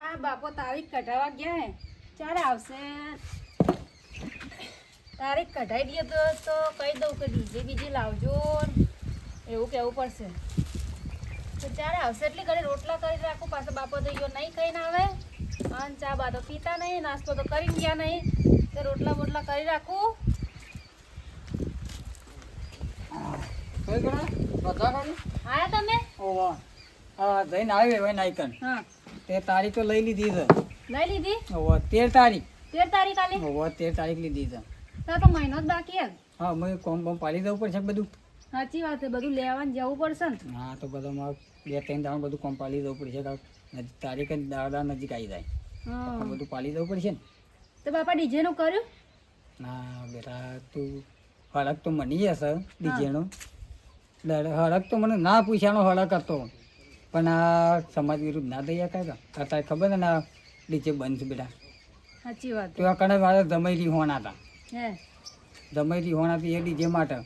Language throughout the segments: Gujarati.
આ બાપો તારીખ કઢાવા ગયા હે. ક્યારે આવશે. તારીખ કઢાઈ દઈએ તો તો કહી દઉં કે ડીજે બીજે લાવજો એવું કહેવું પડશે. તો ચારે આવશે. એટલી ઘરે રોટલા કરી રાખું. પાછો બાપો તો યો નહીં ખાઈને આવે. અને ચા બા તો પીતા નહીં નાસ્તો તો કરીને ગયા નહીં. તો રોટલા બોટલા કરી રાખું. આયા તમે? હા જઈને આવી હોય નાઈકન. હા. તે તારીખ તો લઈ લીધી છે. લઈ લીધી? ઓવા તેર તારીખ. તેર તારીખ આલી? ઓવા તેર તારીખ લીધી છે. ના તો મહિનો જ બાકી હે હા મેં કોમ બોમ પાડી દેવું પડશે બધું. સાચી વાત છે બધું લેવાનું જવું પડશે ને. હા તો બધા મારે બે ત્રણ દાણ બધું કોમ પાડી દેવું પડશે. તારીખ જ દાડા નજીક આવી જાય. બધું પાડી દેવું પડશે ને. તો બાપા ડીજેનું કર્યું? ના બેટા તું હળક તો મની જશે ડીજેનું હળક તો મને ના પૂછ્યાનો હળક હતો. પણ આ સમાજ વિરુદ્ધ ના થઈ શકાય કે અત્યારે ખબર ને આ ડીજે બંધ છે બેટા? સાચી વાત. તો આ કણે મારે જમાઈ હોણા હતા. હે. જમાઈ હોણા હતી એ ડીજે માટે.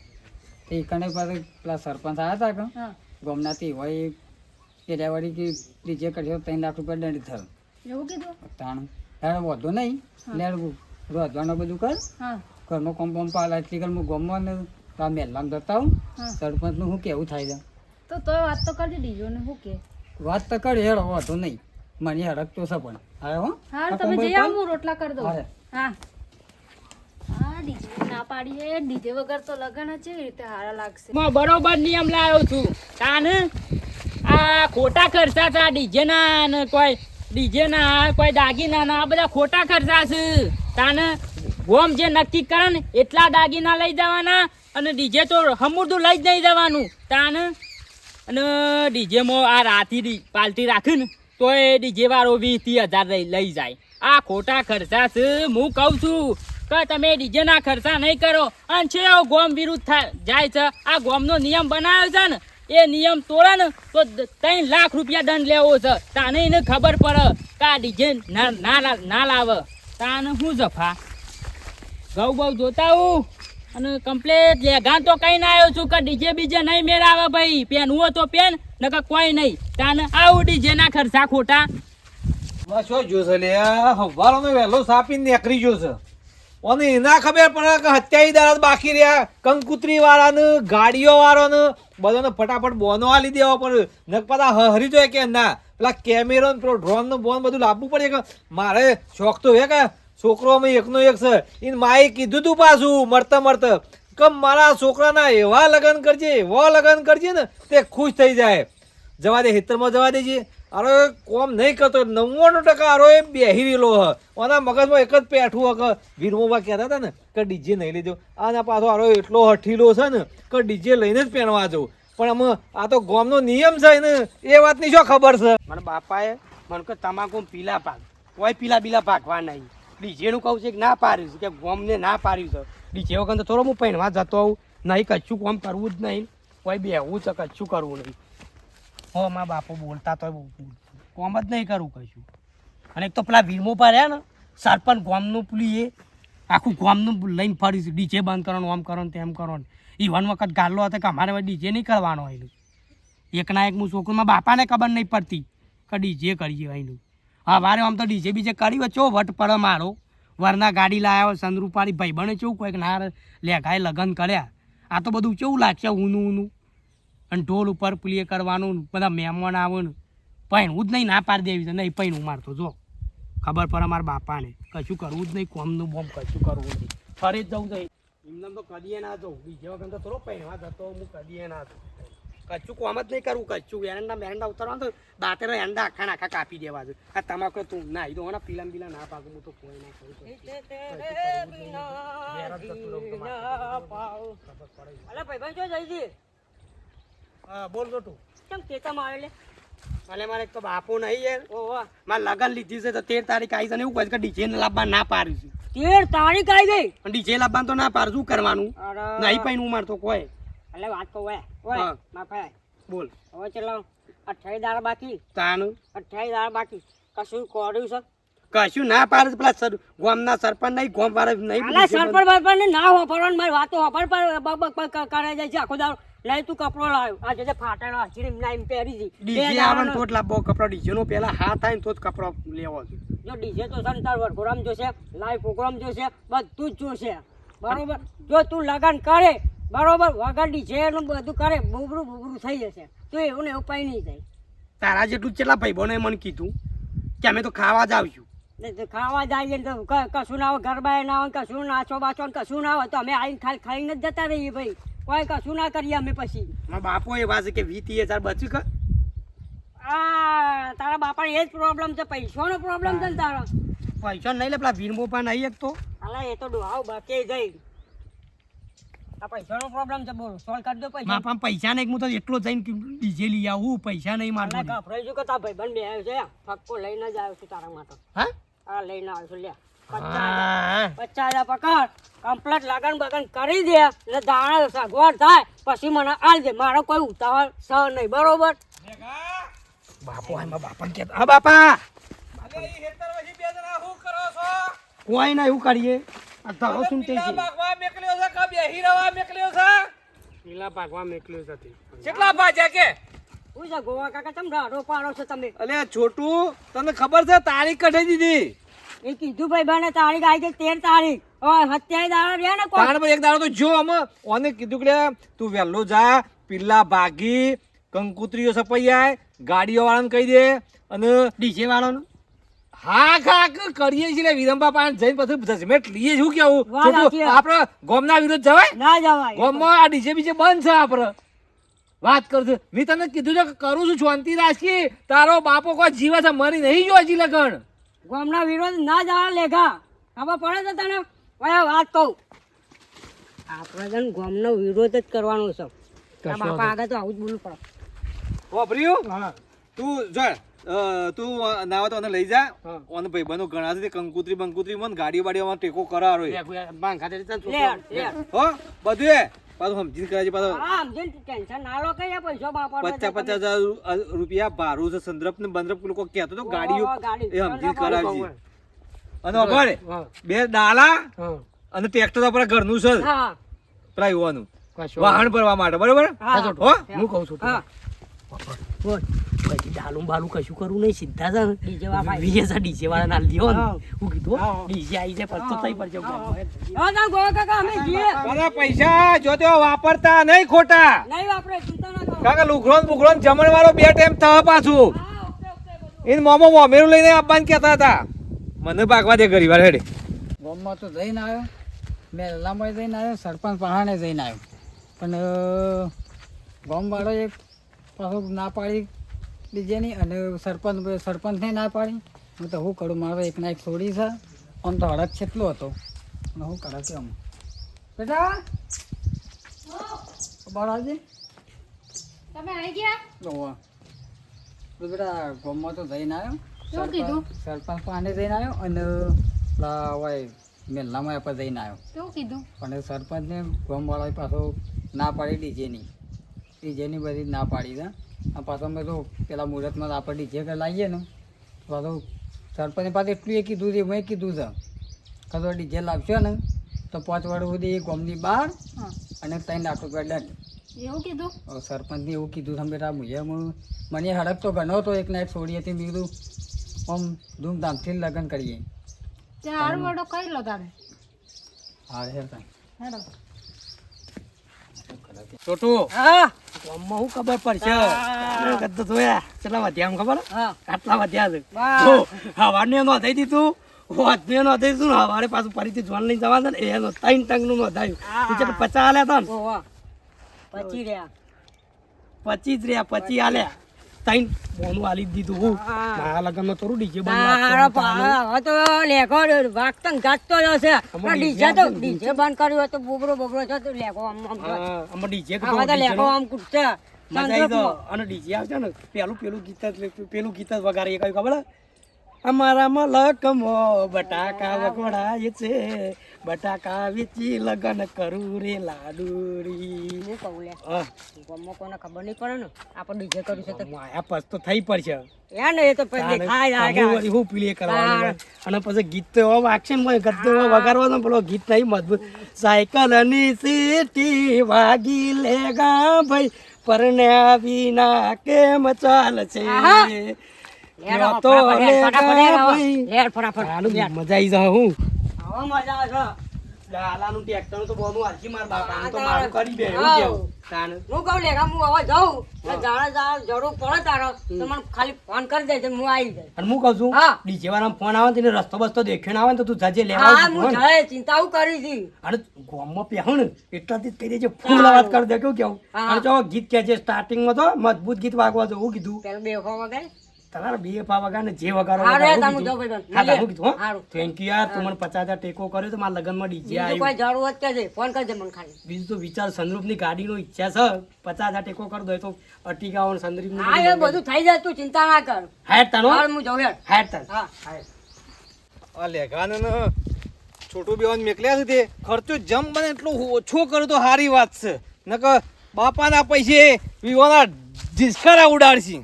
તે કણે પાસે પેલા સરપંચ આવ્યા હતા કે? ગમનાથી હોય એ ડ્રાઈવરી કે ડીજે કરશો ત્રણ લાખ રૂપિયા દંડ થયો. એવું કીધું? તાણ. તારે વધુ નહીં. લેડવું રોજવાનું બધું કર. ઘરનો કોમ કોમ પાલા એટલી કર હું ગમવા ને આ મેલામ જતા હું. સરપંચનું શું કેવું થાય છે? તો તો વાત તો કરજે ડીજો ને શું કે? વાત તો કર હેડો વાંધો નહીં. મને યાર રખતો છે પણ. હવે હો. હા આ તમે જે આવો હું રોટલા કરી દઉં હા. હા. હા ડીજે ના પાડી હે ડીજે વગર તો લગન જ કેવી રીતે હારા લાગશે? માં બરોબર નિયમ લાવ્યો છું. તાન આ ખોટા ખર્ચા છે આ ડીજે ના ને કોઈ ડીજે ના કોઈ દાગીના ના આ બધા ખોટા ખર્ચા છે. તાન ગોમ જે નક્કી કરે ને એટલા દાગીના લઈ જવાના અને ડીજે તો હમુરદું લઈ જ નહીં જવાનું. તાન અને ડીજેમાં આ રાતી પાલટી રાખે ને તો એ ડીજે વાળો વીસ હજાર લઈ જાય. આ ખોટા ખર્ચા છે, હું કહું છું કે તમે ડીજે ના ખર્ચા નહીં કરો. અને છે ગોમ વિરુદ્ધ થાય જાય છે. આ ગોમનો નિયમ બનાવ્યો છે ને, એ નિયમ તોડે ને તો ત્રણ લાખ રૂપિયા દંડ લેવો છે. તાને એને ખબર પડે કે આ ડીજે ના લાવે. તાને શું જફા? ઘઉં બહુ જોતા હું? અને કમ્પ્લેટ લેઘાન તો કઈ ના આવ્યો છું કે ડીજે બીજે નહીં મેળાવે ભાઈ. પેન હું તો પેન, નકર કોઈ નહીં. તાને આવું ડીજે ના ખર્ચા ખોટા. માં જો છે લે? હવારોનો વહેલો સાપીને નેકરી જો છે. અને એના ખબર પડે કે હત્યાઈ દાડા બાકી રહ્યા. કંકુતરી વાળાને ગાડીઓ વાળાને બધાને ફટાફટ બોનો આલી દેવા પડે. નક પાછા હરી જોઈએ કે ના. પેલા કેમેરો ને પેલો ડ્રોન નો બોન બધું લાવવું પડે કે મારે શોખ તો હે કે છોકરો અમે એકનો એક છે. એને માએ કીધું તું પાછું મળતા મળતા કે મારા છોકરાના એવા લગ્ન કરજે, એવા લગ્ન કરજે ને, તે ખુશ થઈ જાય. જવા દે, હિતરમાં જવા દેજે. અરે, કોમ નહીં કરતો. નવ્વાણું ટકા અરો એ બેહી રહેલો હ. ઓના મગજમાં એક જ પેઠું હ કે વીરમોબા કહેતા હતા ને, કે ડીજે નહીં લીધો આના પાછો અરો એટલો હઠીલો છે ને, કે ડીજે લઈને જ પહેરવા જવું પણ આમ આ તો ગોમનો નિયમ છે ને, એ વાતની શું ખબર છે? મારા બાપાએ, મને કે તમાકુ પીલા પાક. કોઈ પીલા બીલા પાકવા નહીં. ડીજેનું કહું છે કે ના પાડ્યું છે, કે ગોમને ના પાડ્યું છે. ડીજે વગર તો થોડો હું પહેણવા જતો આવું નહીં કચ્છું કોમ કરવું જ નહીં. કોઈ બેહવું છે કચ્છું કરવું નહીં. હો, મા બાપો, બોલતા તો કોમ જ નહીં કરવું કશું. અને એક તો પેલા પર રહ્યા ને, સરપંચ ગોમનું પેલું એ આખું ગોમનું લઈને ફરી છે ડીજે બંધ કરવાનું આમ કરો ને તેમ કરો ને ઈવન વખત ગાલ્લો હતો કે અમારે ડીજે નહીં કરવાનો એનું એકના એક હું મારા બાપાને ખબર નહીં પડતી કે ડીજે કરીએ એનું હા વારે આમ તો ડીજે બીજે કરી વચ્ચો વટ પડે મારો? વરના ગાડી લાવ્યો સંદરૂપાળી ભાઈ બને ચેવું કોઈક ના લેખાએ લગ્ન કર્યા. આ તો બધું કેવું લાગશે ઊનું ઊનું? અને ઢોલ ઉપર પ્લે કરવાનું, બધા મહેમાન આવે ને. પહેણવું જ નહીં, ના પાડી દેવી છે, નહીં પહેણવું મારતો જો. ખબર પડે મારા બાપાને. કશું કરવું જ નહીં, કોમનું બોમ કશું કરવું નહીં. ફરી જ જવું જોઈએ એમને તો કદીએ ના જવું બીજે વખત તો થોડો પૈણવા જતો હું કદીએ ના જઉં. કચ્છું કોમ જ નહીં કરવું કચ્છું એરંડા મેરંડા ઉતારવાનું તો દાંતેરો એરંડા આખા આખા કાપી દેવા છે. આ તમાકુ તું ના એ તો ને પીલા પીલા ના પાકું હું તો કોઈ ના કરું અલે ભાઈ ભાઈ જો જઈજી છે હા બોલ તો તું કેમ કેતામાં આવે લે અને મારે એક તો બાપુ નહીં યાર. ઓહો મારે લગન લીધી છે તો તેર તારીખ આવી છે ને એવું કહે કે ડીજે ને લાવવા ના પાડ્યું છું. તેર તારીખ આવી ગઈ? ડીજે લાવવાનું તો ના પાડું શું કરવાનું? નહીં પૈન ઉમર મારતો કોઈ. અલે વાત તો ઓય ઓય હા. બોલ. હવે ચલો અઠાઈ દાળ બાકી. તાનું? અઠાઈ દાળ બાકી. કશું કોડ્યું છે? કશું ના પાડે પેલા સર ગામના સરપંચ નહીં ગામ વાળા નહીં આલા સરપંચ બરપંચ ના વાપરવાનું મારી વાતો હોફર પર બક બક બક કરે જાય છે આખો દાડો. લઈ તું કપડો લાવ્યો. આ જે ફાટેલો હાચીને એમના એમ પહેરી દી બે ડીજે આવે ને દાડાનો- તો જ લાવવો કપડો ડીજે નો પેલા હાથ થાય ને તો જ કપડો લેવો છે. જો ડીજે તો સંતાર ને જોશે લાઈવ પ્રોગ્રામ જોશે બધું જ જોશે. બરોબર? જો તું લગન કરે બરોબર વગાડી છે એટલું બધું કરે બુબરું બુબરું થઈ જશે. તો એવું ને કઈ નહીં થાય તારા જેટલું કેટલા ભાઈબોને મને કીધું કે અમે તો ખાવા જ આવ્યું ખાવા જઈએ ને તો કશું ના આવે ગરબા ના આવે કશું નાચો બાચો ને કશું ના હોય તો અમે આવીને ખાલી ખાઈને જ જતા રહીએ ભાઈ. કોઈ કશું ના કરીએ અમે પછી. મારા બાપો એવા છે કે વીસ ત્રીસ હજાર બચ્યું કર આ તારા બાપાને એ જ પ્રોબ્લેમ છે પૈસાનો પ્રોબ્લેમ છે ને તારો. પૈસા નહીં લે પેલા વીરમો પણ નહીં એક તો. અલા એ તો ડોહાવ બાકી જઈ આ પૈસાનો પ્રોબ્લેમ છે બોલો. સોલ્વ કરી દો પૈસા મારા પાસે પૈસા નહીં હું તો એટલો જઈને ડીજે લઈ આવું પૈસા નહીં મારે ગભરાઈ છું કે તારા ભાઈબંધ બે આવ્યો છે? ફક્કો લઈને જ આવ્યો છું તારા માટે. હા? આ લઈને આવ્યો છું લે. પચાસ હજાર પકડ. કમ્પ્લેટ લગન બગન કરી દે એટલે દાણા સગવડ થાય પછી મને આલ દે મારો કોઈ ઉતાવળ સહ નહીં બરોબર? બાપુ આ મારા બાપાને કહેતા હા બાપા! કોઈ ના એવું કરીએ આ તારો શું છે? ભાગવા મેકલ્યો છે કે બેહી રવા મેકલ્યો છે? પેલા ભાગવા મેકલ્યો છે કેટલા ભાજ્યા કે? ઉજા ગોવા કાકા તમ રાડો પાડો છો તમે? અલે છોટું તને ખબર છે તારીખ કઢાઈ દીધી? એ કીધું ભાઈ બાને તારીખ આવી ગઈ તેર તારીખ. હવે હત્યાય દાડો રે ને કોણ પર એક દાડો તો જો અમે ઓને કીધું કે તું વહેલો જા પિલ્લા ભાગી કંકુત્રીઓ સપાઈ ગાડીઓ વાળાને કહી દે અને ડીજે વાળાનું? હા ખા ક- કરીએ છીએ વિરંબા પાસે જઈને પછી જજમેન્ટ લઈએ શું કેવું ગોમના વિરુદ્ધ જવાય? ના જવાય. ગોમમાં આ ડીજે બીજે બંધ છે આપડે વાત કરશું મેં તને કીધું છે કે કરું છું શાંતિ રાખી. તારો બાપો કોઈ જીવે છે મરી નહીં જો હજી લગન. ગામના વિરોધ ના જવા લેખા. ખબર પડે છે તને? વાત કહું. આપણે છે ને વિરોધ જ કરવાનો છે. બાપા આગળ તો આવું જ બોલવું પડે. વાપર્યું? તું જો અ, તું નાવા તો લઈ જા. અને ભાઈ બનો ઘણા છે કંકુત્રી બંકુતરી મને ગાડીઓ બાડીઓમાં ટેકો કરારો બાંગ ખાતે હો બધું એ. પાછું સમજીને કરાજી પાછો. ટેન્શન ના લો કઈ પૈસો પચાસ પચાસ હજાર રૂપિયા ભારું છે સંદ્રપ ને બંદ્રપ લોકો કહેતો તો ગાડીઓ એ સમજીને કરાવજી અને ખબર બે ડાલા અને ટ્રેક્ટર આપણા ઘરનું છે. હા. પેલા યુવાનું. વાહન ભરવા માટે બરોબર? હો. હું કહું છું હા. પછી ડાલું બાલું કશું કરવું નહીં સીધા છે ડીજે ને ડીજે વાળા ના લ્યો ને હું. કીધું ડીજે આવી જાય પછી તો થઈ પડશે હા. તાર ગોવા કાકા અમે જઈએ. બધા પૈસા જો તેઓ વાપરતા નહીં ખોટા. કાકા લુગડો ને જમણ વાળો બે ટાઈમ થવા પાછું. એને મોમો મોમેરું લઈને આપવાનું કહેતા હતા. મને ભાગવા દે ગરીબ હેડે ગામમાં તો જઈને આવ્યો. મેલામાં જઈને આવ્યો સરપંચ પહાણે જઈને આવ્યો. પણ ગામવાળો એક પાછો ના પાડી બીજેની અને સરપંચ સરપંચને ના પાડી. હું તો હું કરું મારો એક ના એક છોડી છે. આમ તો હડક છેટલો હતો. અને હું કરે છે આમ? બેટા! બાળાજી તમે આવી ગયા? ઓવા બેટા ગોમમાં તો જઈને આવ્યો. સરપંચ પાસે જઈને આવ્યો અને હોય મેલામાં આપણે જઈને આવ્યો. શું કીધું? પણ સરપંચને ગોમવાળા પાછો ના પાડી ડીજેની ડીજેની બધી ના પાડી દે આ પાછો અમે તો પેલા મુહૂર્તમાં આપણે ડીજે કરી લાવીએ ને. પાછો સરપંચ પાસે એટલું એ કીધું છે મેં કીધું છે. કાં તો ડીજે લાવશો ને તો પાંચ વાળું સુધી એ ગોમની બહાર અને ત્રણ લાખ રૂપિયા દંડ. એવું કીધું? સરપંચને એવું કીધું છે બેટા મુજબ મને હડક તો ઘણો હતો એક નાઇટ છોડી હતી. મેં કીધું આમ ધૂમધામથી લગ્ન કરીએ. હારું લો હા હે હેડો. છોટું હા. ગામમાં શું ખબર પડશે? કદ જોયા કેટલા વધ્યા ખબર? આટલા વધ્યા છે. જો, હવારને નોંધાઈ દીધું હોજને નોંધાઈ દીધું ને હવારે પાછું ફરીથી જોન લઈને જવા છે ને એનો ત્રણ ટંગનું નોંધાયું તું પચાસ આલ્યા હતા ને? પચી પચીસ રહ્યા પચી આલ્યા. ત્રણ બોનું આલી દીધું હું. મારા લગ્નમાં ડીજે તારો હવે તો લેખો વાગતન ગાજતો આમાં ડીજે તો ડીજે બંધ કર્યું તો બોબરો બોબરો છે તો લેખો આમ આમ કરે. ડીજે હવે તો લેખો આમ કૂટશે. અને ડીજે આવશે ને પેલું પેલું ગીત પેલું ગીત જ વગાડે કયું ખબર? અમારામાં લકમો બટાકા વગોડાય છે. બટાકા વેચી લગન કરું રે લાડુરી હું કહું લે. હા, કોને ખબર નહીં પડે ને. આપણે ડીજે કર્યું છે તો માયા પછ તો થઈ પડશે. યા ને એ તો પછી હું પીલી કરવાનું અને ગીત તો એવો વાગશે ને ગદ્દો એવો વગાડવાનો પેલો ગીત નહીં મજબૂત. સાયકલની સીટી વાગી લેગા ભાઈ. પરણ્યા વિના કેમ ચાલશે. તો આવો. મજા આવી જાય હું. આવો મજા આવે લાલાનું ટ્રેક્ટર તો બોનું હાલજી માર બાપાનું તો મારું કરી દે એવું કેવું? તાણ હું કહું લેગા હું હવે જાઉં. ને જાણે જાણે જરૂર પડે તારો. તો મને ખાલી ફોન કરી દેજે હું આવી જાય અને હું કહું છું ડીજે વાળા ફોન આવે ને તેને રસ્તો બસ્તો દેખ્યો ના આવે ને તો તું જાજે લેવા હા હું જાય ચિંતા હું કરી હતી અને ગોમમાં પહેવું ને એટલાથી કહી દેજે ફૂલ અવાજ કરી દે કેવું કેવું? અને જો ગીત કે છે સ્ટાર્ટિંગમાં તો મજબૂત ગીત વાગવા જો હું કીધું. પેલો તમારે બે પા વગા ને જે વગાડો હારું તમે જાઓ કીધું. ભાઈ, હા, મળીએ. કીધું હા. થેન્ક યુ યાર તું મને પચાસ હજાર ટેકો કર્યો તો મારા લગનમાં ડીજે બીજું કોઈ જરૂરત કે છે. ફોન કરજે મને ખાલી. બીજું તો વિચાર સંદરૂપની ગાડીનો ઈચ્છા છે. પચાસ હજાર ટેકો કર દો તો અટીકાઓ ને સંદરૂપની હા એ બધું થઈ જાય તું ચિંતા ના કર. હેડ તાનો હાલ હું જાઉં હેડ. હેડ તાન હા. આ ગાન ન છોટું બેવાન મેકલ્યા છે તે. ખર્ચો જમ બને એટલો ઓછો કર્યો તો સારી વાત છે. નકર બાપાના પૈસે વિવાના ઢીસકારા ઉડાડશી.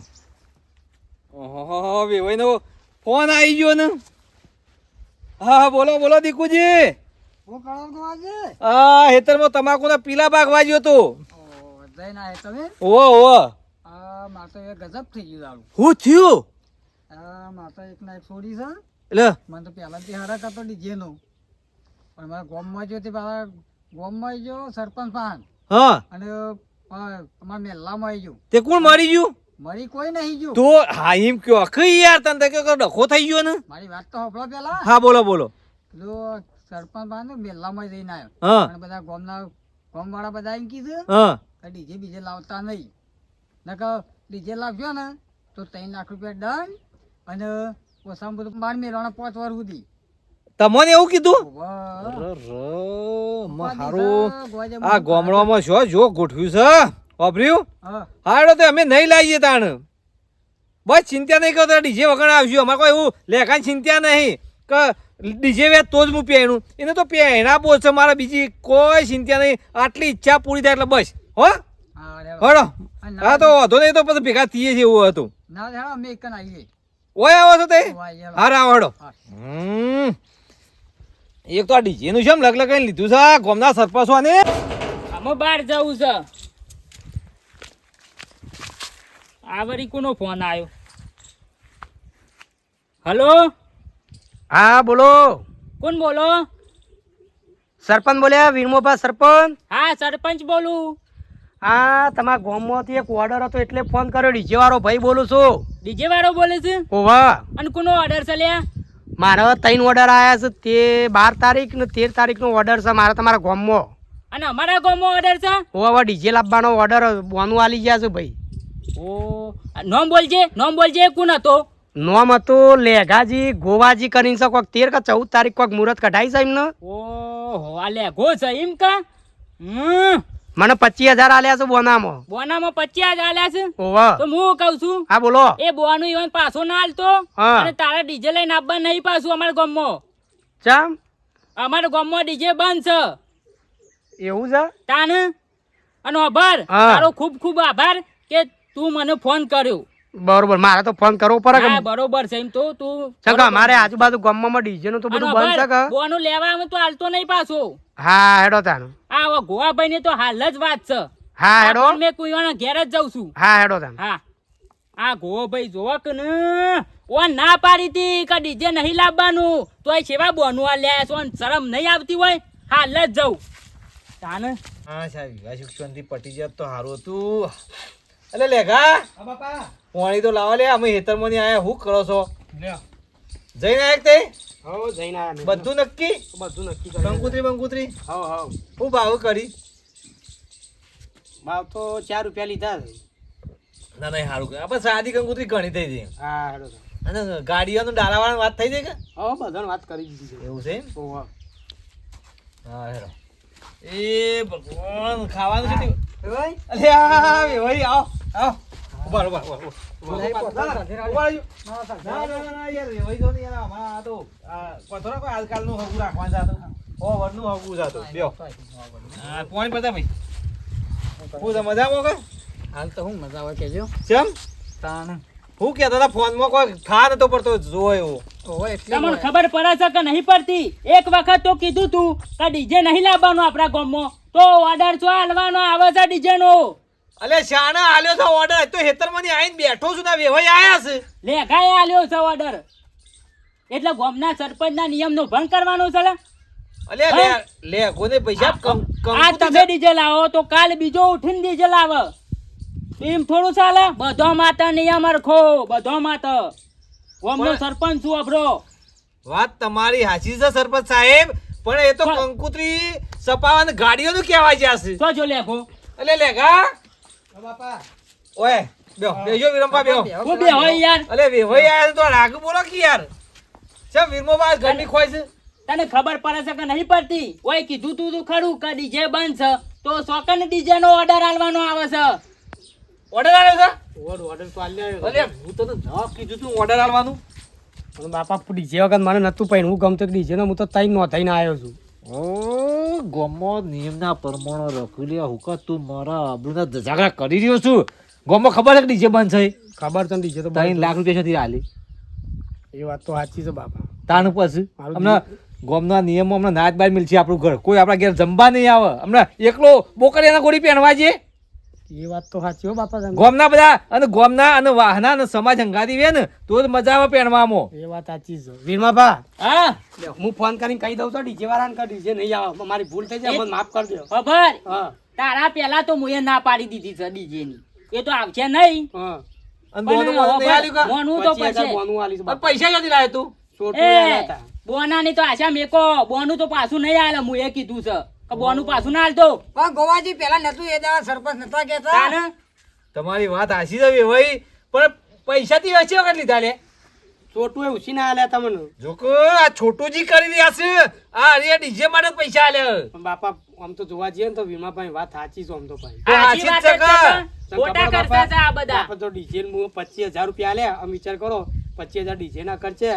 ઓહો વેવાઈનો ફોન આવી ગયો ને. હા હા બોલો બોલો દીકુજી. હું કરો છો આજે? હા હેતરમાં તમાકુના પીલા પાક વાગ્યો તો. ઓવો આ મારે તો એ ગજબ થઈ ગયું દારૂ હું થયું? મારે તો એક ના એક છોડી છે. એટલે? મને તો પહેલાંથી હરક હતો ડીજેનો. પણ મારા ગોમમાં જો તે પાછા ગામમાં ગયો સરપંચ પાન હા. અને અ, અમારા આવી ગયો તે કોણ મારી ગયું? મરી કોઈ નહીં ગયું. તો હા એમ કયો કઈ યાર તને કયો ડખો થઈ ગયો ને? મારી વાત તો હોભળો પેલા. હા બોલો બોલો. પેલું સરપંચ પાન મેલ્લામાં જઈને આવ્યો. અને બધા ગોમ વાળા બધા એમ કીધું હા. કે ડીજે બીજે લાવતા નહીં. નકર ડીજે લાવજો ને તો ત્રણ લાખ રૂપિયા દંડ અને ઓછામાં બધું બાર મેળવાના પાંચ વાર સુધી. તમને એવું કીધું? ગોજે આ ગામડામાં જો જો ગોઠવ્યું છે? વાપર્યું? હા. હાડો તો અમે નહીં લાવીએ તાણ. બસ ચિંતા નહીં કરતા ડીજે વગર આવશું અમારે કોઈ એવું લેખાની ચિંતા નહીં. કે ડીજે વે તો જ હું પહેણું એને તો પહેણા બોલશે છે મારે બીજી કોઈ ચિંતા નહીં. આટલી ઈચ્છા પૂરી થાય એટલે બસ. હો? હા હડો. હા તો વાંધો નહીં તો પછી ભેગા થઈએ છીએ એવું હતું. ના રે હા, અમે એક કણ આવીએ. ઓય આવો છો તે? હારા રાવ હડો. હમ. એક તો આ ડીજે નું છે એમ લગ લગાઈને લીધું છે ગોમના ગામના સરપંચો બહાર જવું છે. આ વળી કોનો ફોન આવ્યો હલો? હા બોલો. કોણ બોલો? સરપંચ બોલ્યા વીરમોભા સરપંચ? હા સરપંચ બોલું. હા તમારા ગામમાંથી એક ઓર્ડર હતો એટલે ફોન કર્યો. ડીજે વાળો ભાઈ બોલું છું. ડીજે વાળો બોલે છે? ઓવા અને કોનો ઓર્ડર છે લ્યા? મારો ત્રણ ઓર્ડર આવ્યા છે. તે બાર તારીખ ને તેર તારીખનો ઓર્ડર છે મારા તમારા ગામમાં. અને અમારા ગામમાં ઓર્ડર છે? ઓવા ડીજે લાવવાનો ઓર્ડર બોનું આલી ગયા છે ભાઈ. ઓ નોમ બોલજે નોમ બોલજે કોણ હતો? નોમ હતું લેઘાજી ગોવાજી કરીને છે કોઈક તેર કે ચૌદ તારીખ કોઈક મુહૂર્ત કઢાઈ છે એમને. ઓહો આ લેઘો છે એમ કા? હમ. મને પચીસ હજાર આલ્યા છે બોનામાં. બોનામાં પચીસ આલ્યા છે? ઓવા તો હું કહું છું હા બોલો. એ બોનું ઈવન પાછો ના હાલતો અને તારા ડીજે લઈને આવવા નહીં પાછું અમારા ગામમાં. ચમ? અમારા ગામમાં ડીજે બંધ છે. એવું છે? તાન? અને આભાર. તારો ખૂબ ખૂબ આભાર કે તું મને ફોન કર્યો. બરોબર મારે તો ફોન કરવો પડે કે બરોબર છે એમ તો તું ચમ મારે આજુબાજુ ગામમાં ડીજે નું તો બધું બંધ છે કે? બોનું લેવા આવે તો હાલતો નહીં પાછો. હા હેડો તાનું. આ હવે ગોવાભાઈ ને તો હાલ જ વાત છે. હા હેડો. મેં કુઈવાના ઘેર જ જાઉં છું. હા હેડો તાન. હા. આ ગોવાભાઈ જોવો કે ને ઓ ના પાડી હતી કે ડીજે નહીં લાવવાનું. તો એ સેવા બોનું આ લે છો ને શરમ નહીં આવતી હોય. હાલ જ જાઉં. તાને? હા સાહેબ વિવાહ શિક્ષણથી પટી જાત તો સારું હતું. એટલે લેખા પાણી તો લાવા લે અમે હેતરમાં ની આયા હું કરો છો? જઈને આયા કે તે? હો જઈને આયા બધું નક્કી? બધું નક્કી કર્યું કંકુતરી બંકુતરી? હો હો. હું ભાવ કરી? ભાવ તો ચાર રૂપિયા લીધા ના ના સારું કરે આપણે સાદી કંકુતરી ઘણી થઈ ગઈ. હા હેડો અને ગાડીઓનું ડાલાવાળાની વાત થઈ જાય કે? હો બધાને વાત કરી દીધી છે. એવું છે? હા હેરો. એ ભગવાન ખાવાનું છે હાલ તો હું મજા આવે કેજો. ચમ? તાણ. હું કહેતો હતો ફોનમાં કોઈ થા નતો પડતો જોયો તમને ખબર પડે છે કે નહીં પડતી? એક વખત તો કીધું તું કે ડીજે નહીં લાવવાનું આપણા ગામમાં. તો ઓર્ડર છો હાલવાનો આવે છે ડીજે નો અલે શાણા આલ્યો છે ઓર્ડર. તો હેતરમાંથી આવીને બેઠો છું ના વેવાઈ આયા છે. કાય આલ્યો છે ઓર્ડર. એટલે ગામના સરપંચના નિયમનો ભંગ કરવાનો છે અલે લે લે કોને પૈસા કમ આ કમ તમે ડીજે લાવો તો કાલ બીજો ઉઠીને ડીજે લાવે. એમ થોડું ચાલે બધો માતા નિયમ રખો બધો માતા. ગોમનો સરપંચ છું અભરો. વાત તમારી હાચી છે સરપંચ સાહેબ પણ એ તો કંકુતરી સપાવન ગાડીઓનું કહેવાય છે આ છે તો જો લેખો? અલે લેગા ઓય બેહો બેજો વિરમપા બેહો. હું બે હોય યાર. અલે આયા છે તો રાગ બોલો કે યાર? ચમ વિરમો બા ઘરની ખોય છે? તને ખબર પડે છે કે નહીં પડતી? ઓય કીધું તું તું ખરું કે ડીજે બંધ છે. તો સોકન ડીજે નો ઓર્ડર આલવાનો આવે છે. ઓર્ડર આવે છે? ઓર્ડર ઓર્ડર તો આલ્યા આવ્યો. અલે હું તને ન કીધું તું ઓર્ડર આલવાનું. બાપા ડીજે વખત મને નતું પહેર્યું હું ગમતો ડીજે નો હું તો તઈ નો થઈને આવ્યો છું. ઓ ગોમો નિયમના પ્રમાણો રખી હુકા તું મારા આબરૂના ધજાગરા કરી રહ્યો છું? ગોમો ખબર છે કે ડીજે બંધ છે ખબર તો ડીજે તો ત્રણ લાખ રૂપિયા સુધી હાલી એ વાત તો સાચી છે બાપા. તાણ પછી છે. હમણાં ગોમના નિયમો હમણાં નાચ બાર મિલશે આપણું ઘર. કોઈ આપણા ઘેર જમવા નહીં આવે. હમણાં એકલો બોકરિયાના ગોળી પહેરવા છે? એ વાત તો સાચી હો બાપા તમે ગોમના બધા અને ગોમના અને વાહના અને સમાજ હંગાતી વે ને તો જ મજા આવે પહેરવામાં. એ વાત સાચી છે. વીરમાભા હા? હું ફોન કરીને કહી દઉં તો ડીજે વાળાને કે ડીજે નહીં આવે. મારી ભૂલ થઈ જાય મને માફ કરી દો. ખબર? તારા પેલા તો મુએ ના પાડી દીધી છે ડીજે ની એ તો આવશે નહીં. અને બોનું તો 25,000 પડશે બોનું આલીશ અને બાપા. પૈસા ક્યાંથી લાવ્યો તું? બોના ની બોનાની તો આશા મેકો. બોનું તો પાછું નહીં આલે મુએ કીધું છે. બોનું પાછું ના હાલતો. પણ ગોવાજી પેલા નતું એ દાડા સરપંચ નતા કેતા તમારી વાત હાસી જવી હોય પણ પૈસાથી વેચી વખત લીધા લે? છોટું એ ઉછીને આલ્યા તમને જોકો આ છોટુજી કરી રહ્યા છે. આ અરે ડીજે માટે પૈસા આલ્યા. પણ બાપા આમ તો જોવા જઈએ ને તો વીમાભાઈ વાત સાચી છે આમ તો ભાઈ. સાચી વાત છે ખોટા કરતા છે આ બધા. બાપા તો ડીજે હું પચીસ હજાર રૂપિયા આલ્યા આમ વિચાર કરો પચીસ હજાર ડીજે ના ખર્ચે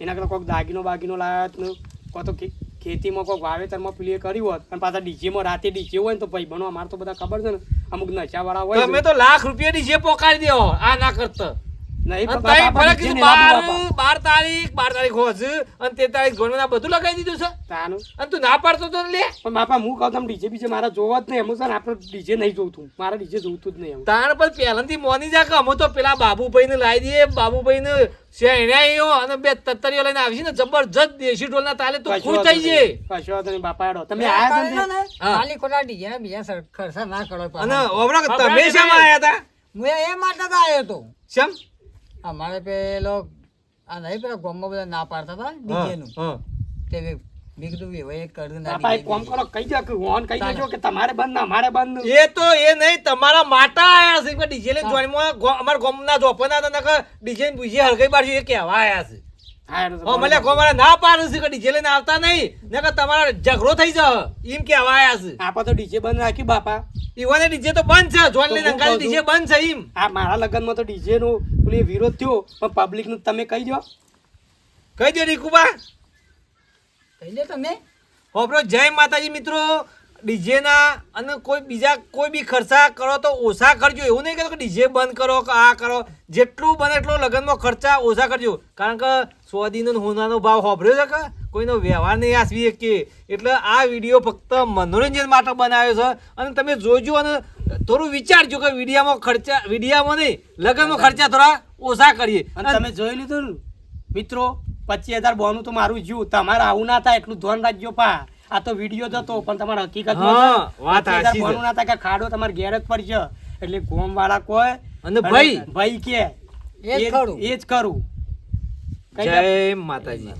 એના કરતા કોઈક દાગીનો બાગીનો લાવ્યા હોત ને કોઈ તો ખે- ખેતીમાં કોઈ વાવેતરમાં પેલી કર્યું હોત અને પાછા ડીજેમાં રાતે ડીજે હોય ને તો ભાઈ બનો અમારે તો બધા ખબર છે ને અમુક નશાવાળા હોય તમે તો લાખ રૂપિયા ડીજે પોકાડી દો આ ના કરતા. નહીં બાપા ફરક બાર બાપા. બાર તારીખ બાર તારીખ હોજ અને તેર તારીખ બધું લગાવી દીધું છે? તાનું. અને તું ના પાડતો તો લે. પણ બાપા હું કહું તમે ડીજે બીજે મારા જોવા જ નહીં. એમ છે આપણે ડીજે નહીં જોતું. મારા ડીજે જોતું જ નહીં તાણ પર પહેલાથી મોની જા કે અમે તો પેલા બાબુભાઈ ને લાવી દઈએ. બાબુભાઈ ને શેણાઈઓ અને બે તત્તરીઓ લઈને આવી ને જબરજસ્ત દેશી ઢોલ ના તાલે તો ખુશ થઈ જઈએ કશો વાંધો નહીં, બાપા હેડો. તમે આયા છો ખાલી ખોટા ડીજે ના બીજા ખર્ચા ના કરો અને ઓબરા તમે શામાં આયા હતા? હું એ માટે આવ્યો હતો. શેમ? અમારે પેલો આ નહીં પેલા ગામમાં બધા ના પાડતા હતા ડીજે નું હા. તે મેં કીધું વેવાઈએ કર્યું ના બાપા એક કરો કહી દો કે હોન કહી દેજો કે તમારે બંધ ના અમારે બંધ. એ તો એ નહીં તમારા માતા આયા છે કે ડીજે લઈને જોઈનમાં અમારા ગોમના જોપના હતા નકર ડીજે ને હરગઈ બાજુ એ કહેવા આયા છે. મને ગોમારા ના પાડે છે કે ડીજે લઈને આવતા નહીં? નકર તમારા ઝઘડો થઈ જાય એમ કહેવા આયા છે. આપા તો ડીજે બંધ રાખ્યું બાપા. ઈવાને ડીજે તો બંધ છે. જોન લઈને ડીજે બંધ છે એમ આ મારા લગ્નમાં તો ડીજે નો પેલી વિરોધ થયો પણ પબ્લિકનું તમે કહી દો. કહી દો રીકુબા. કહી દે તમે. હોબરો જય માતાજી મિત્રો. ડીજે ના અને કોઈ બીજા કોઈ બી ખર્ચા કરો તો ઓછા કરજો. એવું નહીં કે ડીજે બંધ કરો કે આ કરો. જેટલું બને એટલું લગ્નમાં ખર્ચા ઓછા કરજો. કારણ કે સોદીનો હોનાનો ભાવ હોભર્યો છે કે કોઈનો વ્યવહાર નહીં આસવી કે. એટલે આ વીડિયો ફક્ત મનોરંજન માટે બનાવ્યો છે. અને તમે જોજો અને થોડું વિચારજો કે વિડીયામાં ખર્ચા, વિડીયામાં નહીં, લગ્નમાં ખર્ચા થોડા ઓછા કરીએ. અને તમે જોઈ લીધું મિત્રો, પચીસ હજાર બોનું તો મારું જીવ. તમારે આવું ના થાય, એટલું ધ્યાન રાખજો પા. આ તો વીડિયો જતો પણ તમારે હકીકત વાત સાચી છે. ના થાય કે ખાડો તમારે ઘેર જ છે એટલે ગોમ વાળા કોઈ અને ભાઈ ભાઈ કે એ જ ખરું. એ જ કરું જય માતાજી